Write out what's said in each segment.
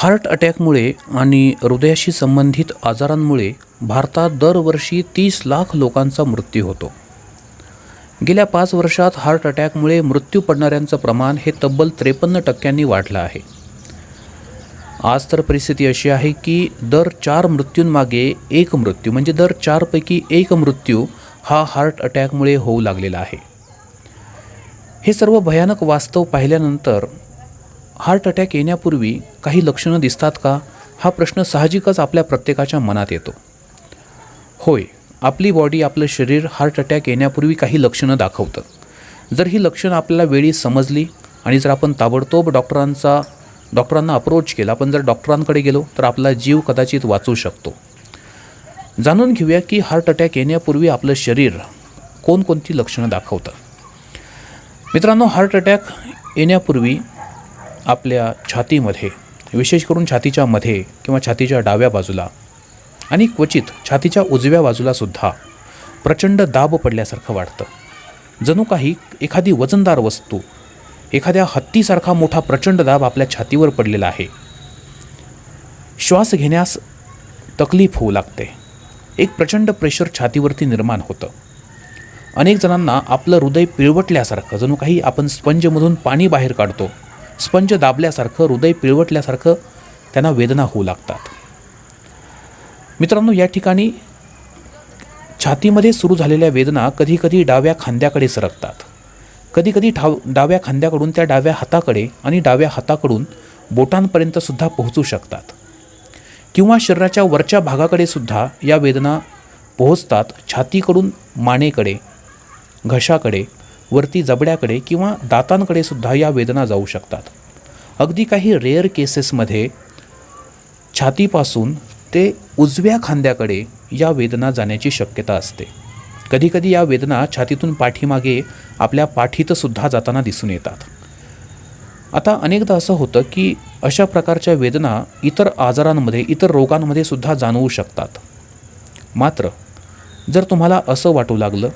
Heart अटॅकमुळे आणि हृदयाशी संबंधित आजारांमुळे भारतात दरवर्षी तीस लाख लोकांचा मृत्यू होतो. गेल्या पाच वर्षात हार्ट अटॅकमुळे मृत्यू पडणाऱ्यांचं प्रमाण हे तब्बल त्रेपन्न टक्क्यांनी वाढलं आहे. आज तर परिस्थिती अशी आहे की दर चार मृत्यूंमागे एक मृत्यू म्हणजे दर चारपैकी एक मृत्यू हा हार्ट अटॅकमुळे होऊ लागलेला आहे. हे सर्व भयानक वास्तव पाहिल्यानंतर हार्ट अटॅक येण्यापूर्वी काही लक्षणं दिसतात का? हा प्रश्न साहजिकच आपल्या प्रत्येकाच्या मनात येतो. होय आपली बॉडी आपलं शरीर हार्ट अटॅक येण्यापूर्वी काही लक्षणं दाखवतं. जर ही लक्षणं आपल्याला वेळी समजली आणि जर आपण ताबडतोब डॉक्टरांचा डॉक्टरांना अप्रोच केला आपण जर डॉक्टरांकडे गेलो तर आपला जीव कदाचित वाचू शकतो. जाणून घेऊया की हार्ट अटॅक येण्यापूर्वी आपलं शरीर कोणकोणती लक्षणं दाखवतं. मित्रांनो हार्ट अटॅक येण्यापूर्वी आपल्या छातीमध्ये विशेष करून छातीच्या मध्ये किंवा छातीच्या डाव्या बाजूला आणि क्वचित छातीच्या उजव्या बाजूलासुद्धा प्रचंड दाब पडल्यासारखं वाटतं. जणू काही एखादी वजनदार वस्तू एखाद्या हत्तीसारखा मोठा प्रचंड दाब आपल्या छातीवर पडलेला आहे. श्वास घेण्यास तकलीफ होऊ लागते. एक प्रचंड प्रेशर छातीवरती निर्माण होतं. अनेक जणांना आपलं हृदय पिळवटल्यासारखं जणू काही आपण स्पंजमधून पाणी बाहेर काढतो स्पंज दाबल्यासारखं हृदय पिळवटल्यासारखं त्यांना वेदना होऊ लागतात. मित्रांनो या ठिकाणी छातीमध्ये सुरू झालेल्या वेदना कधीकधी डाव्या खांद्याकडे सरकतात. कधीकधी ठाव डाव्या खांद्याकडून त्या डाव्या हाताकडे आणि डाव्या हाताकडून बोटांपर्यंत सुद्धा पोहोचू शकतात. किंवा शरीराच्या वरच्या भागाकडे सुद्धा या वेदना पोहोचतात छातीकडून मानेकडे घशाकडे वरती जबड्याकडे किंवा दातांकडे सुद्धा या वेदना जाऊ शकतात. अगदी काही रेअर केसेसमध्ये छातीपासून ते उजव्या खांद्याकडे या वेदना जाण्याची शक्यता असते. कधीकधी या वेदना छातीतून पाठीमागे आपल्या पाठीतसुद्धा जाताना दिसून येतात. आता अनेकदा असं होतं की अशा प्रकारच्या वेदना इतर आजारांमध्ये इतर रोगांमध्ये सुद्धा जाणवू शकतात. मात्र जर तुम्हाला असं वाटू लागलं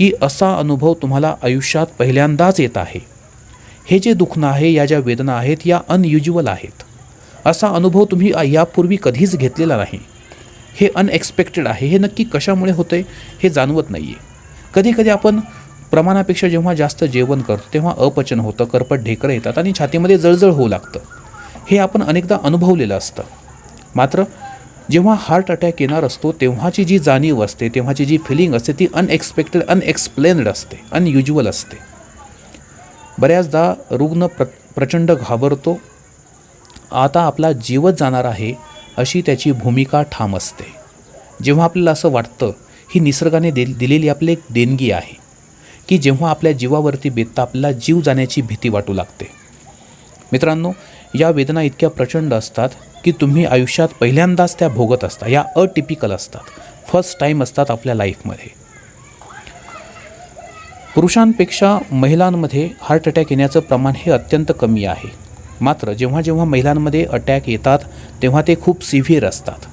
की असा अनुभव तुम्हाला आयुष्यात पहिल्यांदाच येत आहे. हे जे दुखणं आहे या ज्या वेदना आहेत या अनयुज्युअल आहेत. असा अनुभव तुम्ही यापूर्वी कधीच घेतलेला नाही. हे अनएक्सपेक्टेड आहे हे नक्की कशामुळे होते हे जाणवत नाही आहे कधीकधी आपण प्रमाणापेक्षा जेव्हा जास्त जेवण करतो तेव्हा अपचन होतं करपट ढेकरं येतात आणि छातीमध्ये जळजळ होऊ लागतं. हे आपण अनेकदा अनुभवलेलं असतं. मात्र जेव्हा हार्ट अटॅक येणार असतो तेव्हाची जी जाणीव असते तेव्हाची जी फिलिंग असते ती अनएक्सपेक्टेड अनएक्सप्लेन्ड असते अनयुज्युअल असते. बऱ्याचदा रुग्ण प्र प्रचंड घाबरतो. आता आपला जीवच जाणार आहे अशी त्याची भूमिका ठाम असते. जेव्हा आपल्याला असं वाटतं ही निसर्गाने दे दिलेली आपली एक देणगी आहे की जेव्हा आपल्या जीवावरती बेतता आपल्याला जीव जाण्याची भीती वाटू लागते. मित्रांनो या वेदना इतक्या प्रचंड असतात की तुम्ही आयुष्यात पहिल्यांदाच त्या भोगत असता या अटिपिकल असतात फर्स्ट टाईम असतात आपल्या लाईफमध्ये पुरुषांपेक्षा महिलांमध्ये हार्ट अटॅक येण्याचं प्रमाण हे अत्यंत कमी आहे. मात्र जेव्हा जेव्हा महिलांमध्ये अटॅक येतात तेव्हा ते खूप सिव्हिअर असतात.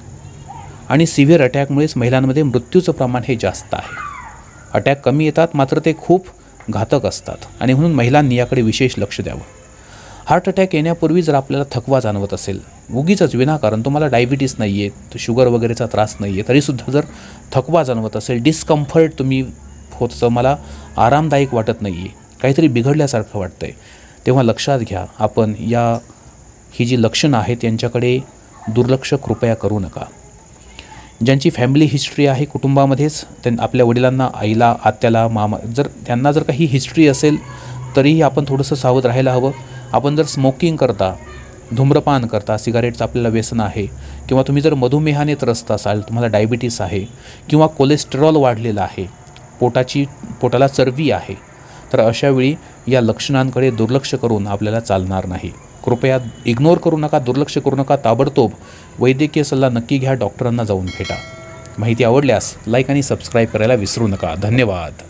आणि सिव्हिअर अटॅकमुळेच महिलांमध्ये मृत्यूचं प्रमाण हे जास्त आहे. अटॅक कमी येतात मात्र ते खूप घातक असतात. आणि म्हणून महिलांनी याकडे विशेष लक्ष द्यावं. हार्ट अटॅक येण्यापूर्वी जर आपल्याला थकवा जाणवत असेल उगीच विनाकारण तुम्हाला डायबिटीस नाही आहे शुगर वगैरेचा त्रास नाही आहे तरीसुद्धा जर थकवा जाणवत असेल डिस्कम्फर्ट तुम्ही होत मला आरामदायक वाटत नाही आहे काहीतरी बिघडल्यासारखं वाटतं आहे तेव्हा लक्षात घ्या आपण या ही जी लक्षणं आहेत यांच्याकडे दुर्लक्ष कृपया करू नका. ज्यांची फॅमिली हिस्ट्री आहे कुटुंबामध्येच त्यां आपल्या वडिलांना आईला आत्याला मामा जर त्यांना जर काही हिस्ट्री असेल तरीही आपण थोडंसं सावध राहायला हवं. आपण जर स्मोकिंग करता धूम्रपान करता सिगारेटचं आपल्याला व्यसन आहे किंवा तुम्ही जर मधुमेहाने त्रस्त असाल तुम्हाला डायबिटीस आहे किंवा कोलेस्टेरॉल वाढलेलं आहे पोटाची पोटाला चरबी आहे तर अशावेळी या लक्षणांकडे दुर्लक्ष करून आपल्याला चालणार नाही. कृपया इग्नोर करू नका दुर्लक्ष करू नका ताबडतोब वैद्यकीय सल्ला नक्की घ्या डॉक्टरांना जाऊन भेटा. माहिती आवडल्यास लाईक आणि सबस्क्राईब करायला विसरू नका. धन्यवाद.